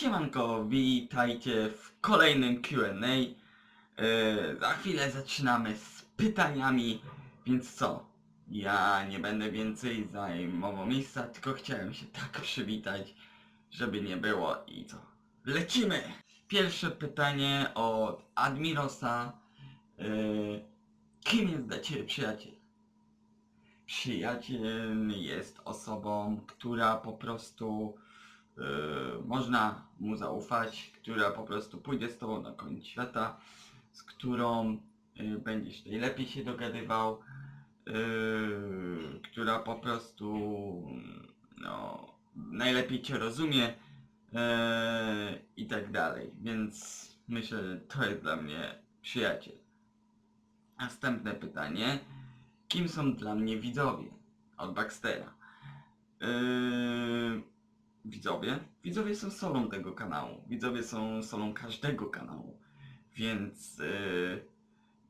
Siemanko, witajcie w kolejnym Q&A. Yy, za chwilę zaczynamy z pytaniami, więc co? Ja nie będę więcej zajmował miejsca, tylko chciałem się tak przywitać, żeby nie było i co? Lecimy! Pierwsze pytanie od Admirosa. Yy, kim jest dla Ciebie przyjaciel? Przyjaciel jest osobą, która po prostu yy, można mu zaufać, która po prostu pójdzie z tobą na koniec świata, z którą yy, będziesz najlepiej się dogadywał, yy, która po prostu no, najlepiej cię rozumie yy, i tak dalej. Więc myślę, że to jest dla mnie przyjaciel. Następne pytanie. Kim są dla mnie widzowie? Od Baxtera. Yy, widzowie? Widzowie są solą tego kanału. Widzowie są solą każdego kanału. Więc yy,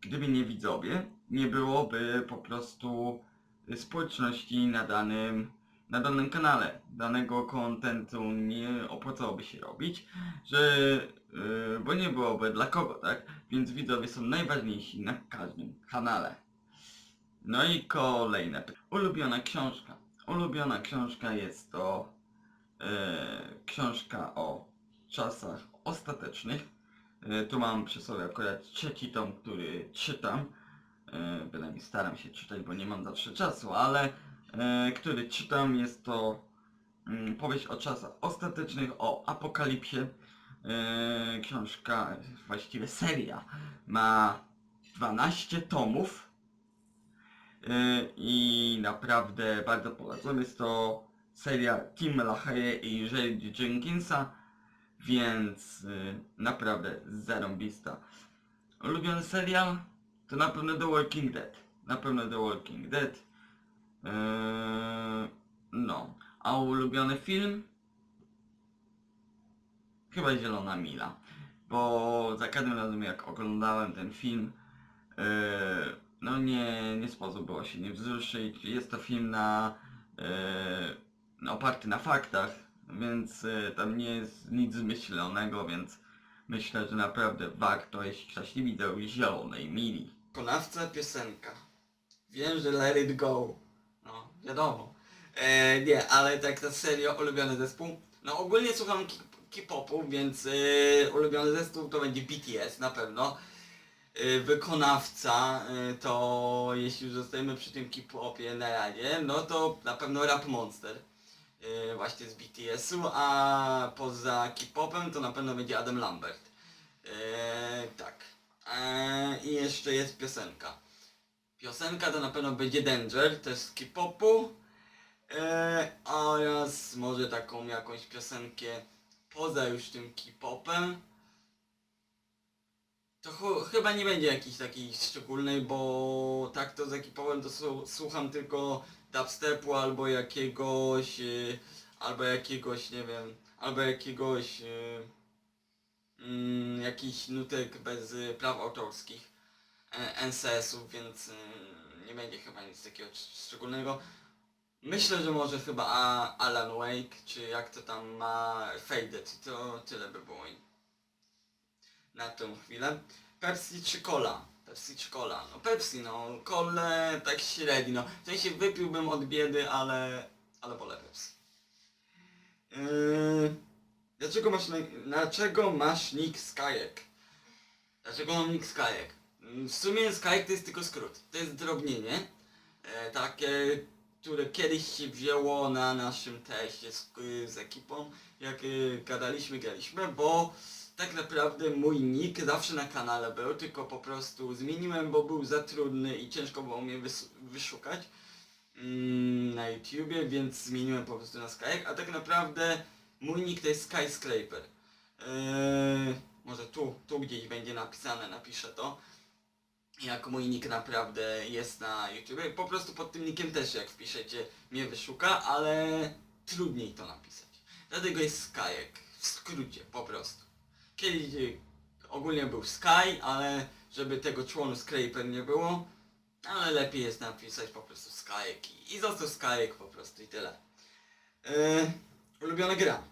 gdyby nie widzowie, nie byłoby po prostu społeczności na danym, na danym kanale. Danego kontentu nie opłacałoby się robić, że, yy, bo nie byłoby dla kogo, tak? Więc widzowie są najważniejsi na każdym kanale. No i kolejne. Ulubiona książka. Ulubiona książka jest to e, książka o czasach ostatecznych. E, tu mam przy sobie akurat trzeci tom, który czytam. E, bynajmniej staram się czytać, bo nie mam zawsze czasu, ale e, który czytam jest to mm, powieść o czasach ostatecznych, o apokalipsie. Książka, właściwie seria, ma 12 tomów. I naprawdę bardzo polecam. Jest to seria Tim LaHaye i Jerry Jenkinsa, więc yy, naprawdę zarąbista. Ulubiony serial to na pewno The Walking Dead. Na pewno The Walking Dead. Yy, no. A ulubiony film? Chyba Zielona Mila. Bo za każdym razem jak oglądałem ten film, yy, no nie, nie sposób było się nie wzruszyć. Jest to film na, e, oparty na faktach, więc e, tam nie jest nic zmyślonego, więc myślę, że naprawdę warto, jeśli ktoś nie widział zielonej mili. Konawca piosenka. Wiem, że Let It Go. No, wiadomo. E, nie, ale tak na serio ulubiony zespół. No ogólnie słucham K-popu, więc e, ulubiony zespół to będzie BTS na pewno y, wykonawca, y, to jeśli już zostajemy przy tym K-popie na razie, no to na pewno Rap Monster. Y, Właśnie z BTS-u, a poza K-popem to na pewno będzie Adam Lambert. Y, Tak. E, I jeszcze jest piosenka. Piosenka to na pewno będzie Danger, też z K-popu. E, oraz może taką jakąś piosenkę poza już tym K-popem to ch- chyba nie będzie jakiejś takiej szczególnej, bo tak to z ekipowym to słucham tylko dubstepu albo jakiegoś, y, albo jakiegoś, nie wiem, albo jakiegoś, y, mm, jakichś nutek bez y, praw autorskich, e, NCS-ów, więc y, nie będzie chyba nic takiego sz- szczególnego. Myślę, że może chyba A- Alan Wake, czy jak to tam ma Faded, to tyle by było na tą chwilę. Pepsi czy cola? Pepsi cola? No Pepsi, no. Kole tak średnio. No. W sensie wypiłbym od biedy, ale... ale wolę Pepsi. Yy, dlaczego masz... Dlaczego masz nick Skajek? Dlaczego mam nick Skajek? Mm, W sumie Skajek to jest tylko skrót. To jest drobnienie. E, takie, które kiedyś się wzięło na naszym teście z, z ekipą, jak y, gadaliśmy, graliśmy, bo tak naprawdę mój nick zawsze na kanale był, tylko po prostu zmieniłem, bo był za trudny i ciężko było mnie wys- wyszukać mm, na YouTubie, więc zmieniłem po prostu na Skyek, a tak naprawdę mój nick to jest Skyscraper. Eee, może tu, tu gdzieś będzie napisane, napiszę to. jak mój nick naprawdę jest na YouTube. Po prostu pod tym nickiem też jak wpiszecie mnie wyszuka, ale trudniej to napisać. Dlatego jest Skyek, w skrócie po prostu. Kiedyś ogólnie był Sky, ale żeby tego członu Scraper nie było, ale lepiej jest napisać po prostu Skyek i, i został Skyek po prostu i tyle. Yy, ulubiona gra.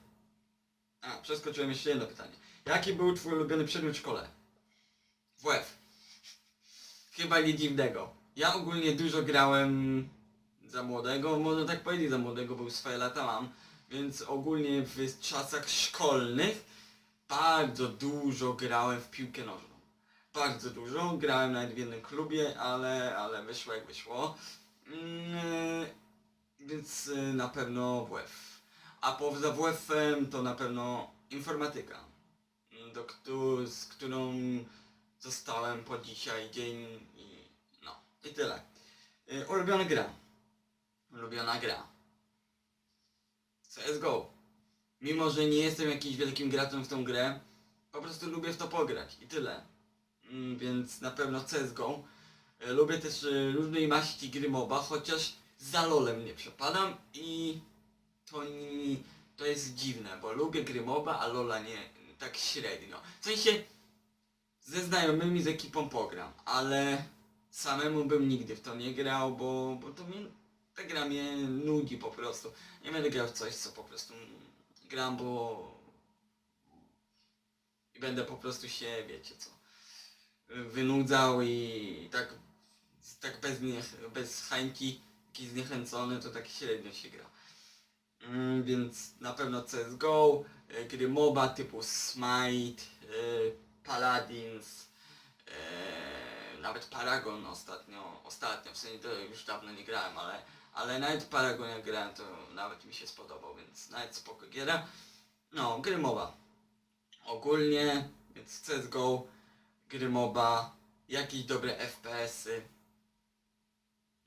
A, przeskoczyłem jeszcze jedno pytanie. Jaki był twój ulubiony przedmiot w szkole? WF. Chyba nic dziwnego. Ja ogólnie dużo grałem za młodego, można tak powiedzieć za młodego, bo już swoje lata mam. Więc ogólnie w czasach szkolnych bardzo dużo grałem w piłkę nożną. Bardzo dużo. Grałem nawet w jednym klubie, ale, ale wyszło jak wyszło. Mm, więc y, na pewno WF. A poza WF-em to na pewno informatyka, mm, do, z którą zostałem po dzisiaj dzień i no i tyle. Y, Ulubiona gra. Ulubiona gra. CSGO. Mimo, że nie jestem jakimś wielkim graczem w tą grę, po prostu lubię w to pograć i tyle. Mm, Więc na pewno CSGO. Y, Lubię też y, różnej maści gry MOBA, chociaż za LoLem nie przepadam i to, to jest dziwne, bo lubię gry MOBA, a LoLa nie, tak średnio. W sensie ze znajomymi z ekipą pogram, ale samemu bym nigdy w to nie grał, bo, bo to mnie, ta gra mnie nudzi po prostu. Nie będę grał w coś, co po prostu gram, bo i będę po prostu się, wiecie co, wynudzał i tak, tak bez, niech, bez chęci, jakiś zniechęcony, to tak średnio się gra. Mm, więc na pewno CSGO, gry MOBA typu Smite, y, Paladins, y, nawet Paragon ostatnio, ostatnio, w sensie to już dawno nie grałem, ale, ale nawet Paragon jak grałem to nawet mi się spodobał, więc nawet spoko giera. No, gry MOBA. Ogólnie, więc CSGO, gry MOBA, jakieś dobre FPS-y.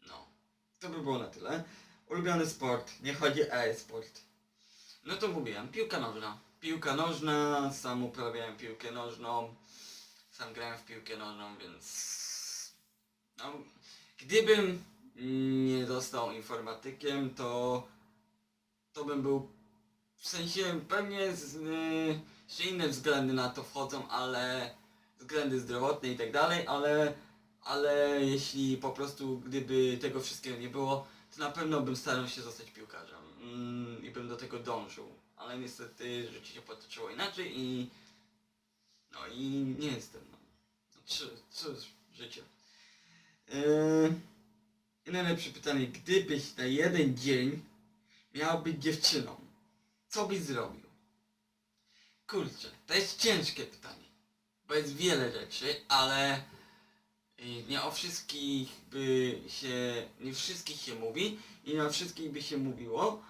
No, to by było na tyle. Ulubiony sport, nie chodzi o e-sport. No to mówiłem, piłka nożna. Piłka nożna, sam uprawiałem piłkę nożną, sam grałem w piłkę nożną, więc... No, gdybym nie został informatykiem, to... to bym był... W sensie pewnie z, y, jeszcze inne względy na to wchodzą, ale... względy zdrowotne i tak dalej, ale... ale jeśli po prostu gdyby tego wszystkiego nie było, to na pewno bym starał się zostać piłkarzem mm, i bym do tego dążył. Ale niestety życie się potoczyło inaczej i no i nie jestem. No. Cóż, cóż życie. Yy, I najlepsze pytanie, gdybyś na jeden dzień miał być dziewczyną, co byś zrobił? Kurczę, to jest ciężkie pytanie, bo jest wiele rzeczy, ale i nie o wszystkich by się, nie wszystkich się mówi i nie o wszystkich by się mówiło.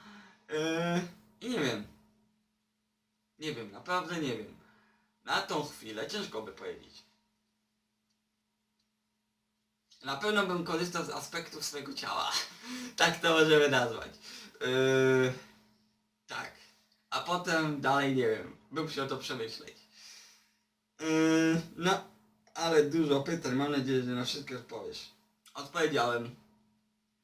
Eee, I nie wiem. Nie wiem, naprawdę nie wiem. Na tą chwilę ciężko by powiedzieć. Na pewno bym korzystał z aspektów swojego ciała. tak to możemy nazwać. Yy, tak. A potem dalej nie wiem. Bym o to przemyśleć. Yy, no, ale dużo pytań. Mam nadzieję, że na wszystkie odpowiesz. Odpowiedziałem.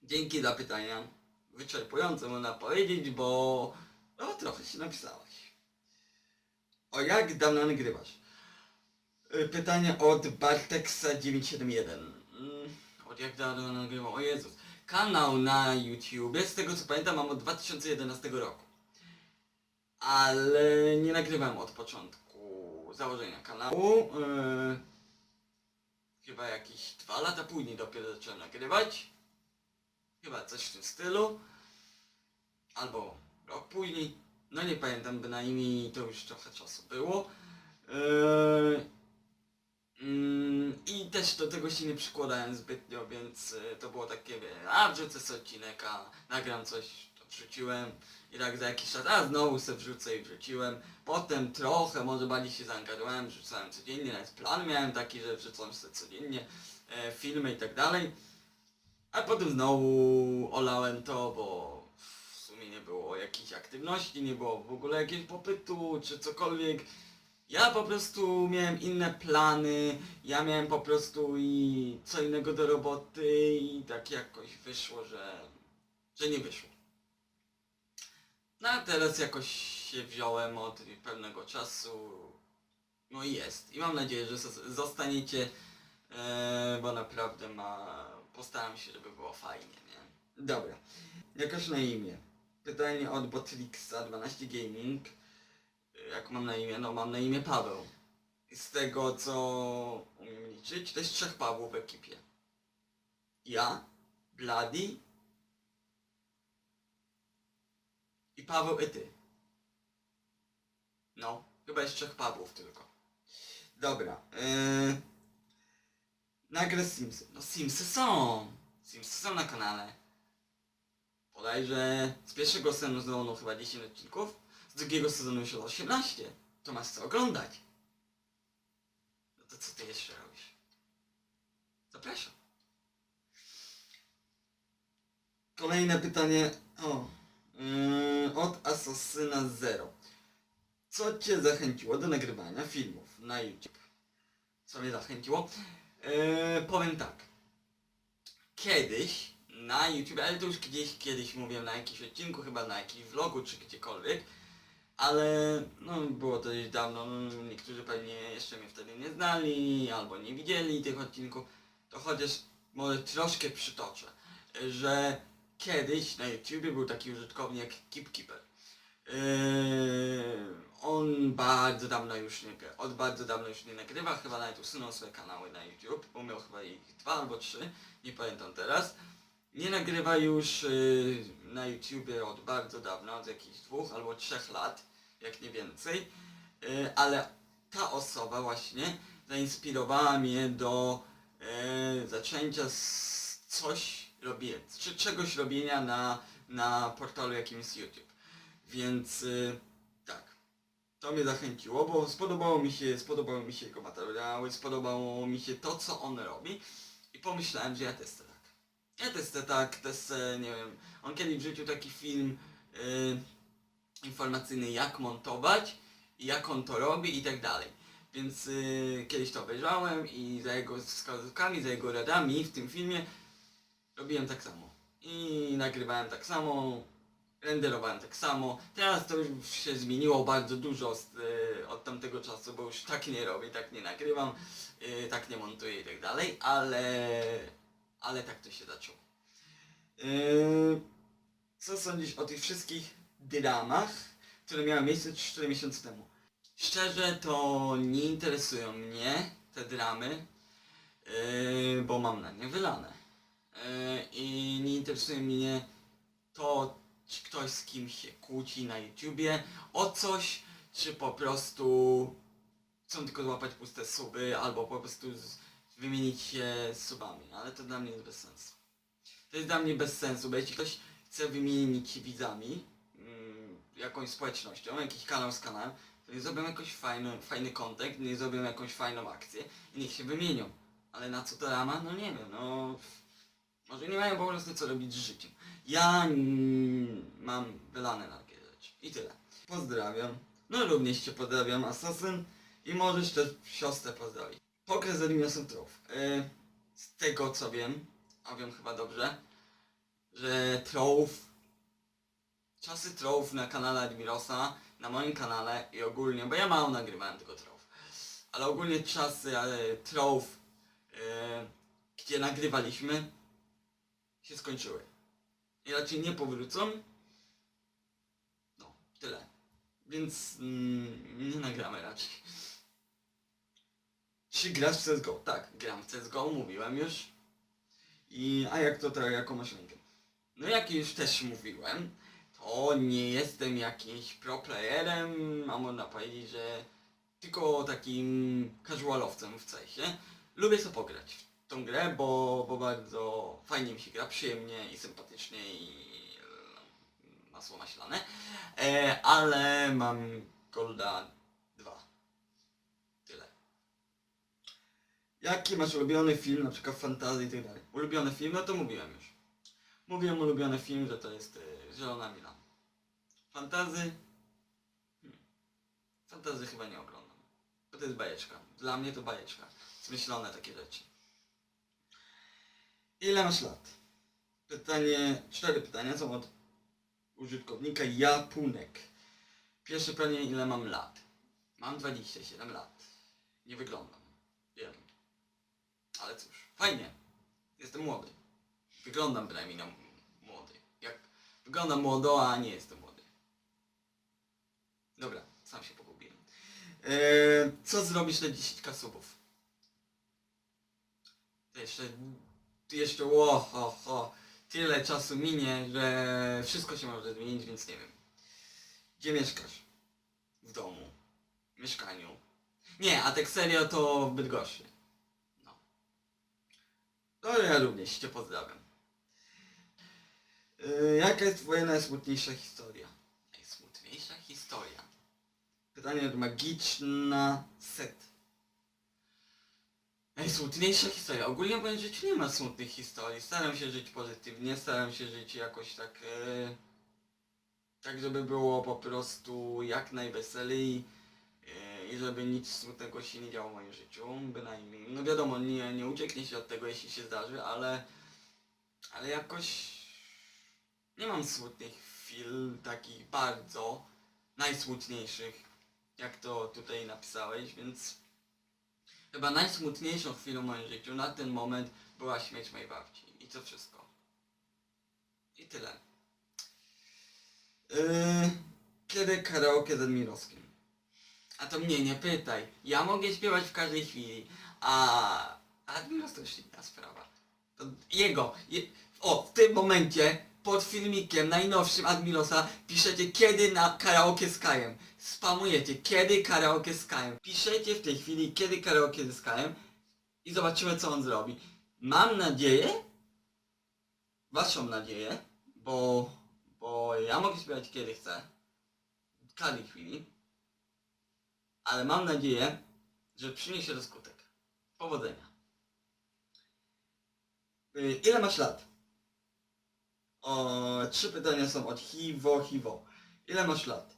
Dzięki za pytania. Wyczerpująco można powiedzieć, bo no, trochę się napisałeś. O jak dawno nagrywasz? Yy, pytanie od Barteksa 971. Projektu nagrywał, o Jezus, kanał na YouTube, z tego co pamiętam mam od 2011 roku. Ale nie nagrywam od początku założenia kanału. Yy, chyba jakieś dwa lata później dopiero zacząłem nagrywać. Chyba coś w tym stylu. Albo rok później. No nie pamiętam, bynajmniej to już trochę czasu było. Yy, mm, I też do tego się nie przykładałem zbytnio, więc y, to było takie, wie, a wrzucę sobie odcinek, a nagram coś, to wrzuciłem. I tak za jakiś czas, a znowu sobie wrzucę i wrzuciłem. Potem trochę może bardziej się zaangażowałem, wrzucałem codziennie, nawet plan miałem taki, że wrzucam sobie codziennie e, filmy i tak dalej. A potem znowu olałem to, bo w sumie nie było jakiejś aktywności, nie było w ogóle jakiegoś popytu czy cokolwiek. Ja po prostu miałem inne plany, ja miałem po prostu i co innego do roboty i tak jakoś wyszło, że, że nie wyszło. No a teraz jakoś się wziąłem od pewnego czasu, no i jest. I mam nadzieję, że zos- zostaniecie, e, bo naprawdę ma, postaram się, żeby było fajnie, nie? Dobra, jakoś na imię. Pytanie od Botrixa 12 Gaming. Jak mam na imię? No mam na imię Paweł. I z tego co umiem liczyć, to jest trzech Pawłów w ekipie. Ja, Bladi i Paweł i ty. No, chyba jest trzech Pawłów tylko. Dobra. Yy... Simsy. No Simsy są. Simsy są na kanale. Bodajże z pierwszego sezonu chyba 10 odcinków, drugiego sezonu już 18. To masz co oglądać. No to co ty jeszcze robisz? Zapraszam. Kolejne pytanie. O. Yy, od Asasyna Zero. Co cię zachęciło do nagrywania filmów na YouTube? Co mnie zachęciło? Yy, powiem tak. Kiedyś na YouTube, ale to już gdzieś kiedyś mówiłem na jakimś odcinku, chyba na jakimś vlogu czy gdziekolwiek, ale no było to już dawno, no, niektórzy pewnie jeszcze mnie wtedy nie znali albo nie widzieli tych odcinków, to chociaż może troszkę przytoczę, że kiedyś na YouTubie był taki użytkownik jak KeepKeeper. Yy, on bardzo dawno już nie, od bardzo dawno już nie nagrywa, chyba nawet usunął swoje kanały na YouTube, bo miał chyba ich dwa albo trzy, nie pamiętam teraz. Nie nagrywa już yy, na YouTubie od bardzo dawna, od jakichś dwóch albo trzech lat, jak nie więcej, yy, ale ta osoba właśnie zainspirowała mnie do yy, zaczęcia z coś robienia, czy czegoś robienia na, na portalu jakimś YouTube. Więc yy, tak, to mnie zachęciło, bo spodobało mi się, spodobały mi się jego materiały, spodobało mi się to, co on robi i pomyślałem, że ja też chcę. Ja też chcę tak, też chcę, nie wiem, on kiedyś wrzucił taki film yy, informacyjny jak montować i jak on to robi i tak dalej. Więc yy, kiedyś to obejrzałem i za jego wskazówkami, za jego radami w tym filmie robiłem tak samo. I nagrywałem tak samo, renderowałem tak samo. Teraz to już się zmieniło bardzo dużo z, y, od tamtego czasu, bo już tak nie robię, tak nie nagrywam, y, tak nie montuję i tak dalej, ale, ale tak to się zaczęło. Y, co sądzisz o tych wszystkich dramach, które miały miejsce 4 miesiące temu? Szczerze to nie interesują mnie te dramy, y, bo mam na nie wylane. Y, I nie interesuje mnie to, czy ktoś z kimś się kłóci na YouTubie o coś, czy po prostu chcą tylko złapać puste suby, albo po prostu z, wymienić się subami, ale to dla mnie jest bez sensu. To jest dla mnie bez sensu, bo jeśli ktoś chce wymienić się widzami, mm, jakąś społecznością, jakiś kanał z kanałem, to niech zrobią jakoś fajny, fajny content, niech zrobią jakąś fajną akcję i niech się wymienią. Ale na co to rama? No nie wiem, no... Może nie mają po prostu co robić z życiem. Ja mam wylane na takie rzeczy. I tyle. Pozdrawiam. No również cię pozdrawiam, Asasyn. I możesz też siostrę pozdrowić. Pokres Admirosa Troów. Yy, z tego co wiem, a wiem chyba dobrze, że Troów, czasy Troów na kanale Admirosa, na moim kanale i ogólnie, bo ja mało nagrywałem tylko Troów, ale ogólnie czasy e, Troów, yy, gdzie nagrywaliśmy, się skończyły. I raczej nie powrócą. No, tyle. Więc mm, nie nagramy raczej. Czy grasz w CSGO? Tak, gram w CSGO, mówiłem już. I, a jak to teraz, jaką masz rękę? No jak już też mówiłem, to nie jestem jakimś pro playerem, a można powiedzieć, że tylko takim casualowcem w CS-ie. Lubię sobie pograć w tą grę, bo, bo bardzo fajnie mi się gra, przyjemnie i sympatycznie i e, masło maślane. E, ale mam Golda 2. Tyle. Jaki masz ulubiony film, na przykład fantasy i tak dalej? Ulubiony film, no to mówiłem już. Mówiłem ulubiony film, że to jest e, Zielona Mila. Fantazy? Hmm. Fantazy chyba nie oglądam. Bo to jest bajeczka. Dla mnie to bajeczka. Zmyślone takie rzeczy. Ile masz lat? Pytanie, cztery pytania są od użytkownika Japunek. Pierwsze pytanie, ile mam lat? Mam 27 lat. Nie wyglądam. Ale cóż, fajnie. Jestem młody. Wyglądam bynajmniej na młody. Jak wyglądam młodo, a nie jestem młody. Dobra, sam się pogubiłem. Eee, co zrobisz na 10 kasubów? To jeszcze, jeszcze, ło, ho, ho, tyle czasu minie, że wszystko się może zmienić, więc nie wiem. Gdzie mieszkasz? W domu. W mieszkaniu. Nie, a tak serio to w Bydgoszczy. No. No ja również cię pozdrawiam. Yy, jaka jest twoja najsmutniejsza historia? Najsmutniejsza historia. Pytanie magiczna set. Najsmutniejsza historia. Ogólnie w życiu nie ma smutnych historii. Staram się żyć pozytywnie, staram się żyć jakoś tak... E, tak, żeby było po prostu jak najweselej e, i żeby nic smutnego się nie działo w moim życiu, bynajmniej. No wiadomo, nie, nie ucieknie się od tego, jeśli się zdarzy, ale... Ale jakoś... Nie mam smutnych chwil, takich bardzo najsmutniejszych, jak to tutaj napisałeś, więc chyba najsmutniejszą chwilą w moim życiu na ten moment była śmierć mojej babci. I to wszystko. I tyle. Yy, kiedy karaoke z Admirowskim? A to mnie nie pytaj. Ja mogę śpiewać w każdej chwili. A Admiros to już inna sprawa. To jego. Je, o, w tym momencie pod filmikiem najnowszym Admirosa piszecie kiedy na karaoke z Kajem. Spamujecie kiedy karaoke z Kajem. Piszecie w tej chwili kiedy karaoke z Kajem i zobaczymy co on zrobi. Mam nadzieję, waszą nadzieję, bo, bo ja mogę śpiewać kiedy chcę. W każdej chwili. Ale mam nadzieję, że przyniesie to skutek. Powodzenia. Y, Ile masz lat? O, trzy pytania są od Hiwo Hiwo. Ile masz lat?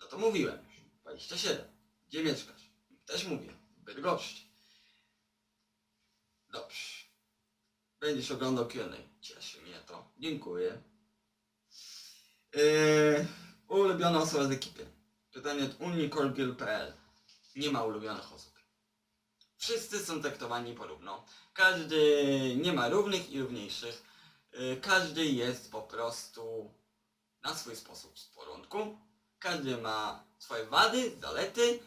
No to mówiłem już. 27. Gdzie mieszkasz? Też mówię. W Bydgoszczy. Dobrze. Będziesz oglądał Q&A. Cieszy mnie to. Dziękuję. Yy, ulubiona osoba z ekipy. Pytanie od unicorgirl.pl Nie ma ulubionych osób. Wszyscy są traktowani porówno. Każdy nie ma równych i równiejszych. Yy, Każdy jest po prostu na swój sposób w porządku. Każdy ma swoje wady, zalety.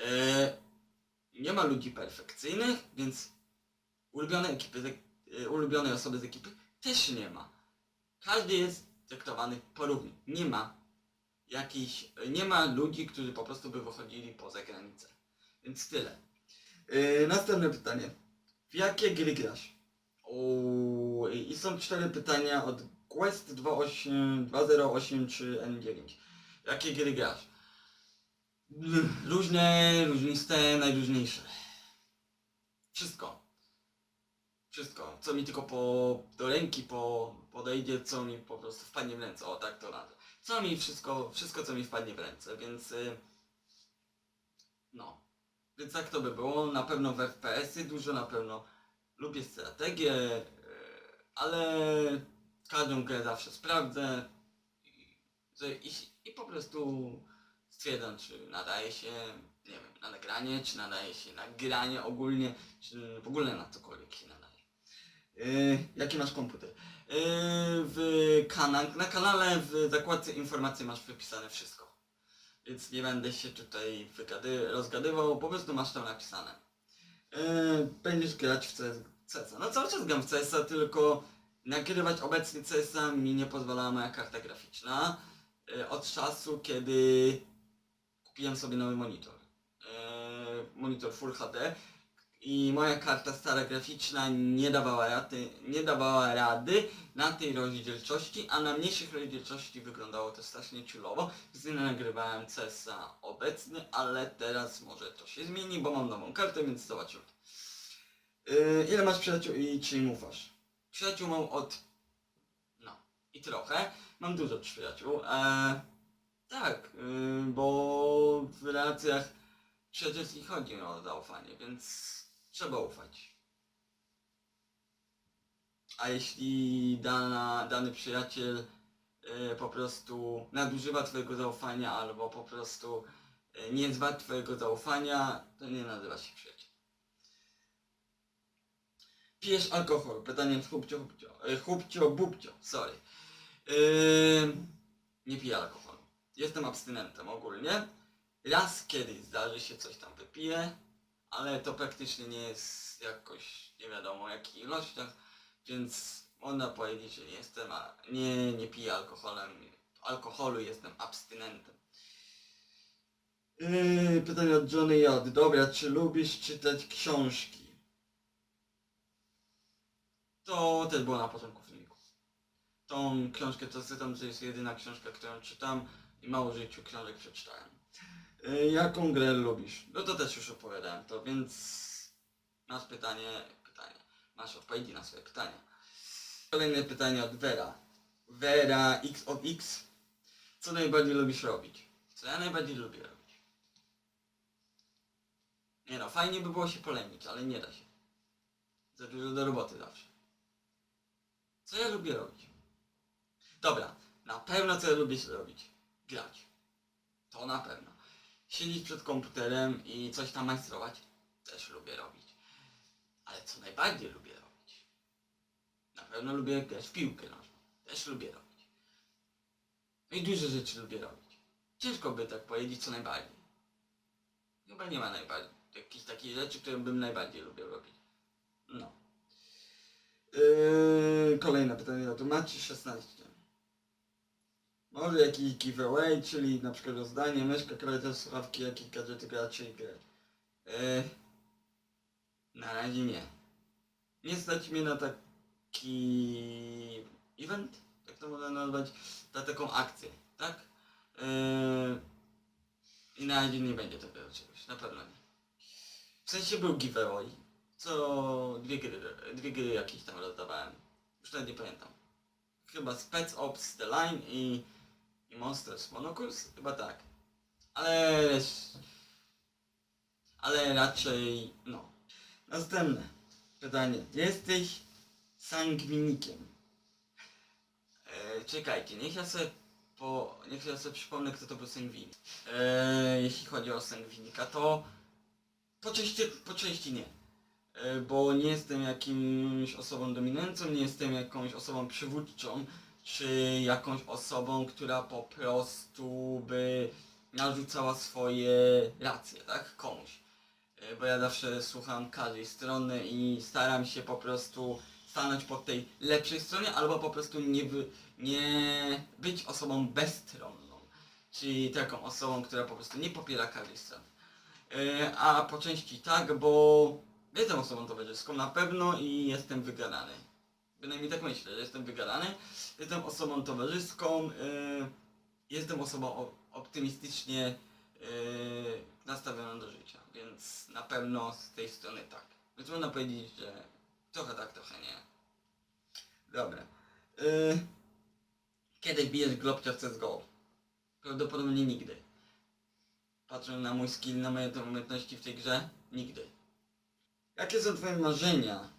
Yy, Nie ma ludzi perfekcyjnych, więc ulubione ekipy, yy, ulubionej osoby z ekipy też nie ma. Każdy jest traktowany porównie. Nie ma jakichś, nie ma ludzi, którzy po prostu by wychodzili poza granicę. Więc tyle. Yy, następne pytanie. W jakie gry grasz? O, I są cztery pytania od Quest 28, 2083 N9. Jakie gry grasz? Różne, różniste, najróżniejsze. Wszystko. Wszystko. Co mi tylko po, do ręki po, podejdzie, co mi po prostu wpadnie w ręce. O, tak to nazwę. Co mi wszystko, wszystko co mi wpadnie w ręce, więc... y, No. Więc tak to by było. Na pewno w FPS-y dużo, na pewno lubię strategię, y, ale każdą grę zawsze sprawdzę i, i, i po prostu stwierdzam, czy nadaje się, nie wiem, na nagranie, czy nadaje się na granie ogólnie, czy w ogóle na cokolwiek się nadaje. Yy, jaki masz komputer? Yy, w kanał, na kanale w zakładce informacji masz wypisane wszystko. Więc nie będę się tutaj rozgadywał, po prostu masz tam napisane. Yy, będziesz grać w CS, CS-a. No cały czas gram w CS-a, tylko nagrywać obecnie CS-a mi nie pozwalała moja karta graficzna. Yy, od czasu, kiedy kupiłem sobie nowy monitor. Monitor Full HD i moja karta stara graficzna nie dawała rady, nie dawała rady na tej rozdzielczości, a na mniejszych rozdzielczości wyglądało to strasznie ciulowo, nie nagrywałem CS-a obecny, ale teraz może to się zmieni, bo mam nową kartę, więc zobaczymy. Yy, ile masz przyjaciół i czy im ufasz? Przyjaciół mam od... no i trochę. Mam dużo przyjaciół. Eee, tak, yy, bo w relacjach przyjacielskich chodzi o zaufanie, więc trzeba ufać. A jeśli dana, dany przyjaciel e, po prostu nadużywa twojego zaufania albo po prostu e, nie wart twojego zaufania, to nie nazywa się przyjaciel. Pijesz alkohol? Pytanie z chłopcio, chłopcio, e, chłopcio, bubcio, sorry. Nie piję alkoholu. Jestem abstynentem ogólnie. Raz kiedyś zdarzy się coś tam wypiję, ale to praktycznie nie jest jakoś nie wiadomo jakich ilościach, więc można powiedzieć, że nie jestem, a nie, nie piję alkoholem, alkoholu, jestem abstynentem. Yy, pytanie od Johnny J. Dobra, czy lubisz czytać książki? To też było na początku filmiku. Tą książkę to czytam, to jest jedyna książka, którą czytam i mało życiu książek przeczytałem. Yy, jaką grę lubisz? No to też już opowiadałem to, więc masz pytanie, pytanie. Masz odpowiedzi na swoje pytania. Kolejne pytanie od Vera. Vera X of X. Co najbardziej lubisz robić? Co ja najbardziej lubię robić? Nie no, fajnie by było się polemić, ale nie da się. Za dużo do roboty zawsze. Co ja lubię robić? Dobra, na pewno co ja lubię robić? Grać. To na pewno. Siedzieć przed komputerem i coś tam majstrować? Też lubię robić. Ale co najbardziej lubię robić? Na pewno lubię grać w piłkę nożną. Też lubię robić. No i dużo rzeczy lubię robić. Ciężko by tak powiedzieć co najbardziej. Chyba nie ma najbardziej jakichś takich rzeczy, które bym najbardziej lubił robić. No. Yy, kolejne pytanie od Maci 16. Może jakiś giveaway, czyli na przykład rozdanie, myszka, klawiatura, słuchawki, jakieś gadżety graczy i grać. Yy, na razie nie. Nie stać mnie na taki event, tak to można nazwać, na taką akcję, tak? Yy, I na razie nie będzie takiego czegoś, na pewno nie. W sensie był giveaway, co dwie gry, dwie gry jakieś tam rozdawałem. Już nawet nie pamiętam. Chyba Spec Ops The Line i, i Monsters Monocles, chyba tak. Ale... Ale raczej, no. Następne pytanie. Jesteś sangwinikiem. E, czekajcie, niech ja sobie po, niech ja sobie przypomnę kto to był sangwinik. E, jeśli chodzi o sangwinika, to po części, po części nie. E, bo nie jestem jakimś osobą dominującą, nie jestem jakąś osobą przywódczą, czy jakąś osobą, która po prostu by narzucała swoje racje, tak? Komuś. E, Bo ja zawsze słucham każdej strony i staram się po prostu stanąć po tej lepszej stronie, albo po prostu nie, wy, nie być osobą bezstronną. Czyli taką osobą, która po prostu nie popiera każdej strony. E, A po części tak, bo jestem osobą towarzyską na pewno i jestem wygadany. Bynajmniej tak myślę, że jestem wygadany. Jestem osobą towarzyską, e, jestem osobą optymistycznie e, nastawioną do życia, więc na pewno z tej strony tak. Więc można powiedzieć, że trochę tak, trochę nie. Dobra. E, Kiedy bijesz globcia w CSGO? Prawdopodobnie nigdy. Patrzę na mój skill, na moje umiejętności w tej grze? Nigdy. Jakie są twoje marzenia?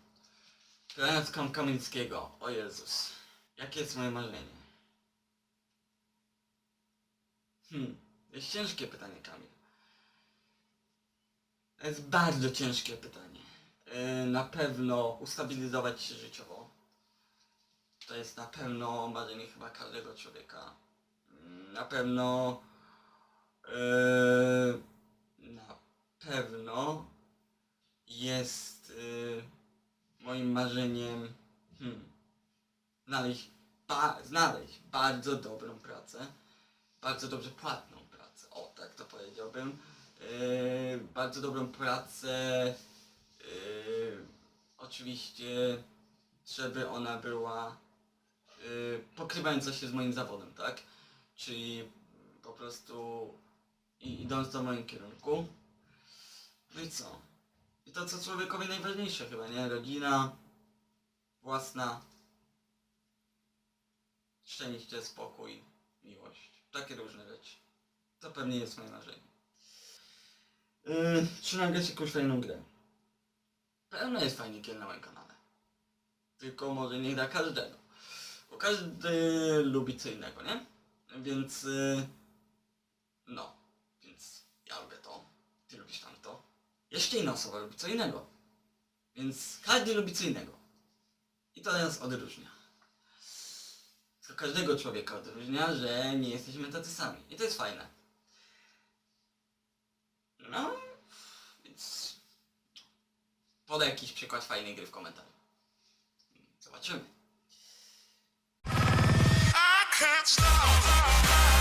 Grając Kam Kamińskiego. O Jezus. Jakie jest moje marzenie? Hmm. Jest ciężkie pytanie, Kamil. To jest bardzo ciężkie pytanie. Yy, na pewno ustabilizować się życiowo. To jest na pewno marzenie chyba każdego człowieka. Mm, Na pewno Eee, na pewno jest eee, moim marzeniem hmm, znaleźć, ba, znaleźć bardzo dobrą pracę, bardzo dobrze płatną pracę, o tak to powiedziałbym, Eee, bardzo dobrą pracę, eee, oczywiście, żeby ona była eee, pokrywająca się z moim zawodem, tak? Czyli po prostu idąc w moim kierunku. No i co? I to co człowiekowi najważniejsze chyba, nie? Rodzina, własna, szczęście, spokój, miłość. Takie różne rzeczy. To pewnie jest moje marzenie. Yy, czy nagrać jakąś fajną grę? Pewno jest fajny gier na moim kanale. Tylko może nie dla każdego. Bo każdy lubi co innego, nie? Więc... Yy, no. Więc ja lubię to. Ty lubisz tamto jeszcze inna osoba lubi co innego. Więc każdy lubi co innego. I to nas odróżnia. To każdego człowieka odróżnia, że nie jesteśmy tacy sami. I to jest fajne. No, więc podaj jakiś przykład fajnej gry w komentarzu. Zobaczymy. I can't stop.